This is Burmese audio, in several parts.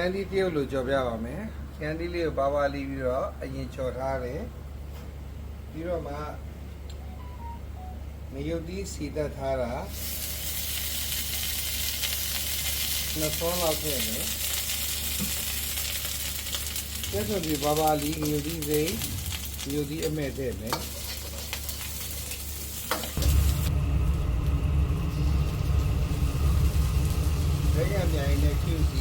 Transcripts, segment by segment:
န်ဒီတရုတ်လိုကြော်ပြပါမယ်ခန်ဒီလေးကိုပါပါလေးပြီးတော့အရင်ချော်ထားတယ်ပြီးတော့မှမယုတ်တီးစီတက်ထားတာနှစ်ဆွန်းလောက်ထည့်မယ်ကျက်ဆိုပြီးပါပါလေးမယုတ်တီးစိမ့်မယုတ်တီးအမဲ့ထည့်မယ် ကမြိုင်နဲ့ QC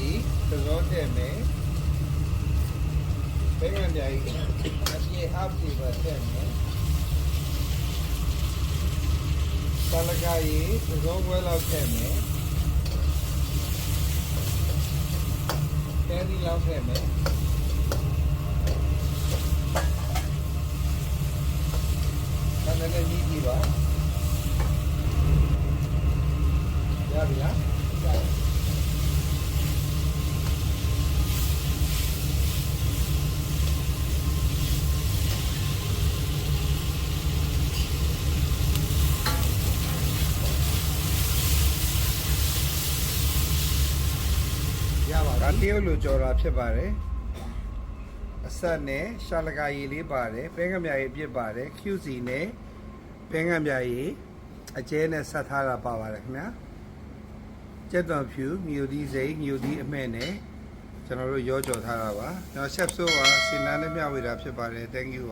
သရောထည့်မယ်ဘယ်ကမြိုင်အပြေအောက်ဒီပါထည့်မယ်ဆလကာရီသရောပွဲလောက်ထည့်မယ်ကဲဒီလောက်ထည့်မယ်ခဏလေးညီးကြည့်ပါရပြီလား ရပြီရပါဒါတရုတ်လိုကြော်တာဖြစ်ပါတယ်အဆက်နဲ့ရှာလကာရည်လေးပါတယ်ပဲကံပြာရည်အပြစ်ပါတယ် QC နဲ့ပဲကံပြာရည်အကျဲနဲ့ဆက်ထားတာပါပါတယ်ခင်ဗျာကျက်တော်ဖြူမြူဒီစိမ့်မြူဒီအမဲ့နဲ့ကျွန်တော်တို့ရောကြော်ထားတာပါကျွန်တော် chef ဆိုပါစင်နာနဲ့မျှဝေတာဖြစ်ပါတယ် thank you